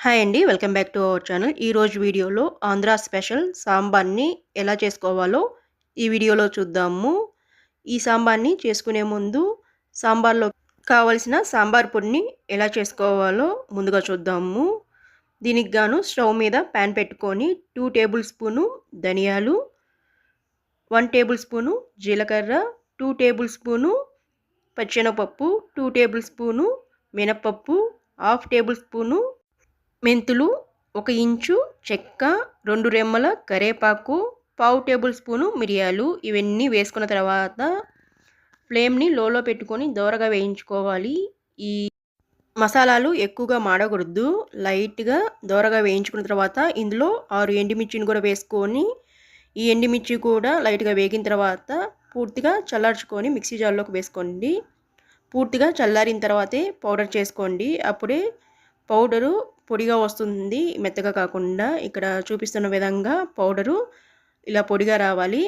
Hi అండి welcome back to our channel. ఈరోజు వీడియోలో ఆంధ్ర స్పెషల్ సాంబార్ని ఎలా చేసుకోవాలో ఈ వీడియోలో చూద్దాము. ఈ సాంబార్ని చేసుకునే ముందు సాంబార్లో కావలసిన సాంబార్ పొడిని ఎలా చేసుకోవాలో ముందుగా చూద్దాము. దీనికి గాను స్టవ్ మీద ప్యాన్ పెట్టుకొని టూ టేబుల్ స్పూను ధనియాలు వన్ టేబుల్ స్పూను జీలకర్ర టూ టేబుల్ స్పూను పచ్చెనపప్పు టూ టేబుల్ స్పూను మినపప్పు హాఫ్ టేబుల్ స్పూను మెంతులు ఒక ఇంచు చెక్క రెండు రెమ్మల కరేపాకు పావు టేబుల్ స్పూను మిరియాలు ఇవన్నీ వేసుకున్న తర్వాత ఫ్లేమ్ని లోలో పెట్టుకొని దోరగా వేయించుకోవాలి. ఈ మసాలాలు ఎక్కువగా మాడకూడదు. లైట్గా దోరగా వేయించుకున్న తర్వాత ఇందులో ఆరు ఎండుమిర్చిని కూడా వేసుకొని ఈ ఎండుమిర్చి కూడా లైట్గా వేగిన తర్వాత పూర్తిగా చల్లార్చుకొని మిక్సీ జార్లోకి వేసుకోండి. పూర్తిగా చల్లారిన తర్వాతే పౌడర్ చేసుకోండి. అప్పుడే పౌడరు పొడిగా వస్తుంది మెత్తగా కాకుండా. ఇక్కడ చూపిస్తున్న విధంగా పౌడరు ఇలా పొడిగా రావాలి.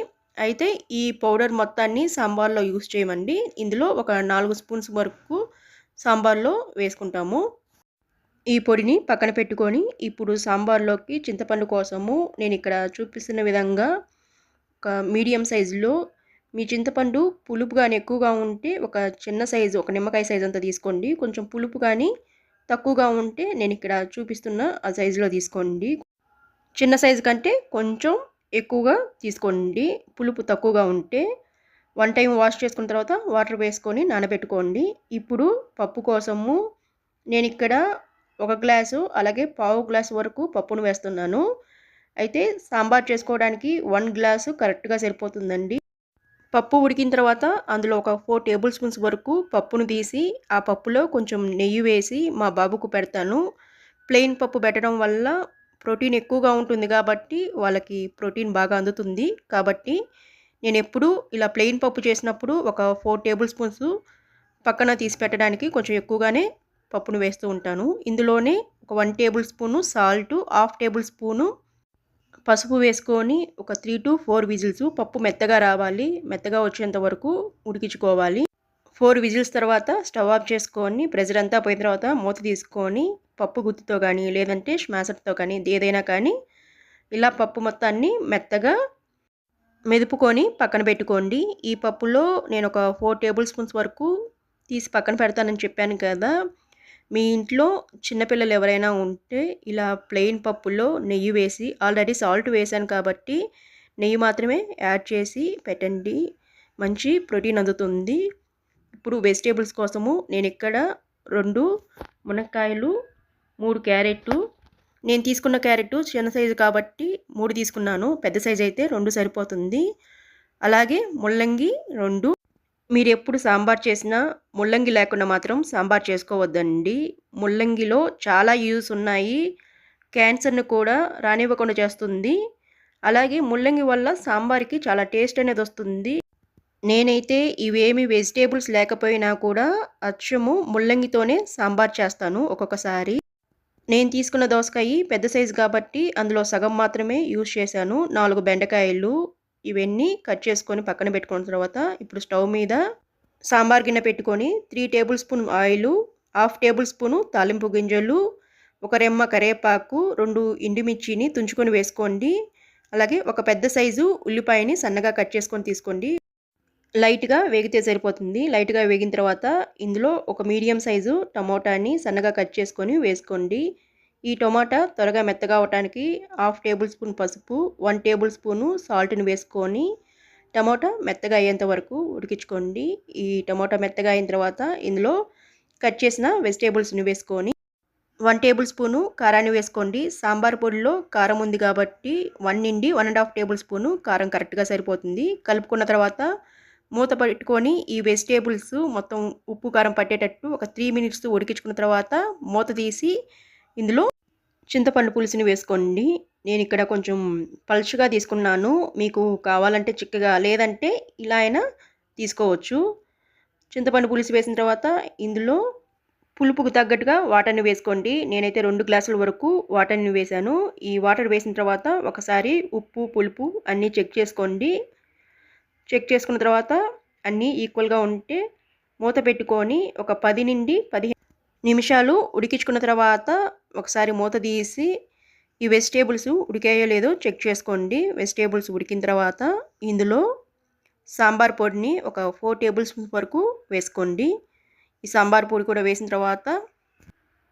అయితే ఈ పౌడర్ మొత్తాన్ని సాంబార్లో యూస్ చేయమండి. ఇందులో ఒక నాలుగు స్పూన్స్ వరకు సాంబార్లో వేసుకుంటాము. ఈ పొడిని పక్కన పెట్టుకొని ఇప్పుడు సాంబార్లోకి చింతపండు కోసము నేను ఇక్కడ చూపిస్తున్న విధంగా ఒక మీడియం సైజులో మీ చింతపండు పులుపు కానీ ఎక్కువగా ఉంటే ఒక చిన్న సైజు ఒక నిమ్మకాయ సైజు అంతా తీసుకోండి. కొంచెం పులుపు కానీ తక్కువగా ఉంటే నేను ఇక్కడ చూపిస్తున్న ఆ సైజులో తీసుకోండి. చిన్న సైజు కంటే కొంచెం ఎక్కువగా తీసుకోండి. పులుపు తక్కువగా ఉంటే వన్ టైం వాష్ చేసుకున్న తర్వాత వాటర్ వేసుకొని నానబెట్టుకోండి. ఇప్పుడు పప్పు కోసము నేను ఇక్కడ ఒక గ్లాసు అలాగే పావు గ్లాసు వరకు పప్పును వేస్తున్నాను. అయితే సాంబార్ చేసుకోవడానికి వన్ గ్లాసు కరెక్ట్గా సరిపోతుందండి. పప్పు ఉడికిన తర్వాత అందులో ఒక ఫోర్ టేబుల్ స్పూన్స్ వరకు పప్పును తీసి ఆ పప్పులో కొంచెం నెయ్యి వేసి మా బాబుకు పెడతాను. ప్లెయిన్ పప్పు పెట్టడం వల్ల ప్రోటీన్ ఎక్కువగా ఉంటుంది కాబట్టి వాళ్ళకి ప్రోటీన్ బాగా అందుతుంది. కాబట్టి నేను ఎప్పుడు ఇలా ప్లెయిన్ పప్పు చేసినప్పుడు ఒక ఫోర్ టేబుల్ స్పూన్స్ పక్కన తీసి పెట్టడానికి కొంచెం ఎక్కువగానే పప్పును వేస్తూ ఉంటాను. ఇందులోనే ఒక one tablespoon salt half tablespoon పసుపు వేసుకొని ఒక త్రీ టు ఫోర్ విజిల్స్ పప్పు మెత్తగా రావాలి మెత్తగా వచ్చేంత వరకు ఉడికించుకోవాలి. ఫోర్ విజిల్స్ తర్వాత స్టవ్ ఆఫ్ చేసుకొని ప్రెజర్ అంతా పోయిన తర్వాత మూత తీసుకొని పప్పు గుత్తితో కానీ లేదంటే స్మాసర్తో కానీ ఏదైనా కానీ ఇలా పప్పు మొత్తాన్ని మెత్తగా మెదుపుకొని పక్కన పెట్టుకోండి. ఈ పప్పులో నేను ఒక ఫోర్ టేబుల్ స్పూన్స్ వరకు తీసి పక్కన పెడతానని చెప్పాను కదా మీ ఇంట్లో చిన్నపిల్లలు ఎవరైనా ఉంటే ఇలా ప్లెయిన్ పప్పులో నెయ్యి వేసి ఆల్రెడీ సాల్ట్ వేసాను కాబట్టి నెయ్యి మాత్రమే యాడ్ చేసి పెట్టండి. మంచి ప్రోటీన్ అందుతుంది. ఇప్పుడు వెజిటేబుల్స్ కోసము నేను ఇక్కడ రెండు మునక్కాయలు మూడు క్యారెట్లు నేను తీసుకున్న క్యారెట్ చిన్న సైజు కాబట్టి మూడు తీసుకున్నాను. పెద్ద సైజు అయితే రెండు సరిపోతుంది. అలాగే ముల్లంగి రెండు మీరు ఎప్పుడు సాంబార్ చేసినా ముల్లంగి లేకుండా మాత్రం సాంబార్ చేసుకోవద్దండి. ముల్లంగిలో చాలా యూస్ ఉన్నాయి. క్యాన్సర్ను కూడా రానివ్వకుండా చేస్తుంది. అలాగే ముల్లంగి వల్ల సాంబార్కి చాలా టేస్ట్ అనేది వస్తుంది. నేనైతే ఇవేమి వెజిటేబుల్స్ లేకపోయినా కూడా అచ్చము ముల్లంగితోనే సాంబార్ చేస్తాను ఒక్కొక్కసారి. నేను తీసుకున్న దోసకాయ పెద్ద సైజు కాబట్టి అందులో సగం మాత్రమే యూజ్ చేశాను. నాలుగు బెండకాయలు ఇవన్నీ కట్ చేసుకొని పక్కన పెట్టుకున్న తర్వాత ఇప్పుడు స్టవ్ మీద సాంబార్ గిన్నె పెట్టుకొని three tablespoon oil half tablespoon తాలింపు గింజలు ఒక రెమ్మ కరేపాకు రెండు ఎండుమిర్చిని తుంచుకొని వేసుకోండి. అలాగే ఒక పెద్ద సైజు ఉల్లిపాయని సన్నగా కట్ చేసుకొని తీసుకోండి. లైట్గా వేగితే సరిపోతుంది. లైట్గా వేగిన తర్వాత ఇందులో ఒక మీడియం సైజు టమోటాని సన్నగా కట్ చేసుకొని వేసుకోండి. ఈ టొమాటా త్వరగా మెత్తగా అవటానికి హాఫ్ టేబుల్ స్పూన్ పసుపు వన్ టేబుల్ స్పూను సాల్ట్ని వేసుకొని టమోటా మెత్తగా అయ్యేంత వరకు ఉడికించుకోండి. ఈ టమోటా మెత్తగా అయిన తర్వాత ఇందులో కట్ చేసిన వెజిటేబుల్స్ని వేసుకొని వన్ టేబుల్ స్పూను కారాన్ని వేసుకోండి. సాంబార్ పొడిలో కారం ఉంది కాబట్టి వన్ నుండి one and half tablespoon కారం కరెక్ట్గా సరిపోతుంది. కలుపుకున్న తర్వాత మూత పెట్టుకొని ఈ వెజిటేబుల్స్ మొత్తం ఉప్పు కారం పట్టేటట్టు ఒక త్రీ మినిట్స్ ఉడికించుకున్న తర్వాత మూత తీసి ఇందులో చింతపండు పులుసుని వేసుకోండి. నేను ఇక్కడ కొంచెం పలుచుగా తీసుకున్నాను. మీకు కావాలంటే చిక్కగా లేదంటే ఇలా అయినా తీసుకోవచ్చు. చింతపండు పులుసు వేసిన తర్వాత ఇందులో పులుపుకు తగ్గట్టుగా వాటర్ని వేసుకోండి. నేనైతే రెండు గ్లాసుల వరకు వాటర్ని వేశాను. ఈ వాటర్ వేసిన తర్వాత ఒకసారి ఉప్పు పులుపు అన్నీ చెక్ చేసుకోండి. చెక్ చేసుకున్న తర్వాత అన్నీ ఈక్వల్గా ఉంటే మూత పెట్టుకొని ఒక పది నుండి పదిహేను నిమిషాలు ఉడికించుకున్న తర్వాత ఒకసారి మూత తీసి ఈ వెజిటేబుల్స్ ఉడికాయో లేదో చెక్ చేసుకోండి. వెజిటేబుల్స్ ఉడికిన తర్వాత ఇందులో సాంబార్ పొడిని ఒక ఫోర్ టేబుల్ స్పూన్స్ వరకు వేసుకోండి. ఈ సాంబార్ పొడి కూడా వేసిన తర్వాత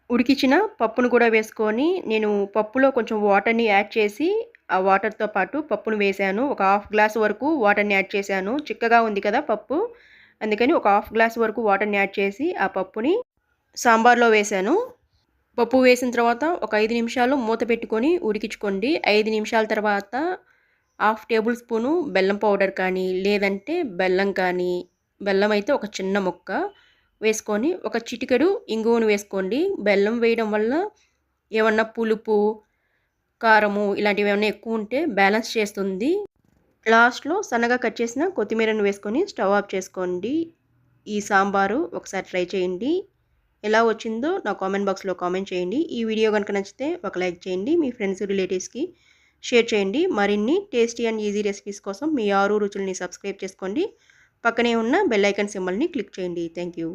ఉడికించిన పప్పును కూడా వేసుకొని నేను పప్పులో కొంచెం వాటర్ని యాడ్ చేసి ఆ వాటర్తో పాటు పప్పును వేసాను. ఒక హాఫ్ గ్లాస్ వరకు వాటర్ని యాడ్ చేశాను. చిక్కగా ఉంది కదా పప్పు. అందుకని ఒక హాఫ్ గ్లాస్ వరకు వాటర్ని యాడ్ చేసి ఆ పప్పుని సాంబార్లో వేసాను. పప్పు వేసిన తర్వాత ఒక ఐదు నిమిషాలు మూత పెట్టుకొని ఉడికించుకోండి. ఐదు నిమిషాల తర్వాత హాఫ్ టేబుల్ స్పూను బెల్లం పౌడర్ కానీ లేదంటే బెల్లం కానీ బెల్లం అయితే ఒక చిన్న ముక్క వేసుకొని ఒక చిటికెడు ఇంగువను వేసుకోండి. బెల్లం వేయడం వల్ల ఏమన్నా పులుపు కారము ఇలాంటివి ఏమైనా ఎక్కువ ఉంటే బ్యాలెన్స్ చేస్తుంది. లాస్ట్లో సన్నగా కట్ చేసిన కొత్తిమీరను వేసుకొని స్టవ్ ఆఫ్ చేసుకోండి. ఈ సాంబారు ఒకసారి ట్రై చేయండి. ఎలా వచ్చిందో నా కామెంట్ బాక్స్లో కామెంట్ చేయండి. ఈ వీడియో కనుక నచ్చితే ఒక లైక్ చేయండి. మీ ఫ్రెండ్స్ రిలేటివ్స్కి షేర్ చేయండి. మరిన్ని టేస్టీ అండ్ ఈజీ రెసిపీస్ కోసం మీ ఆరు రుచుల్ని సబ్స్క్రైబ్ చేసుకోండి. పక్కనే ఉన్న బెల్ ఐకన్ సింబల్ని క్లిక్ చేయండి. Thank you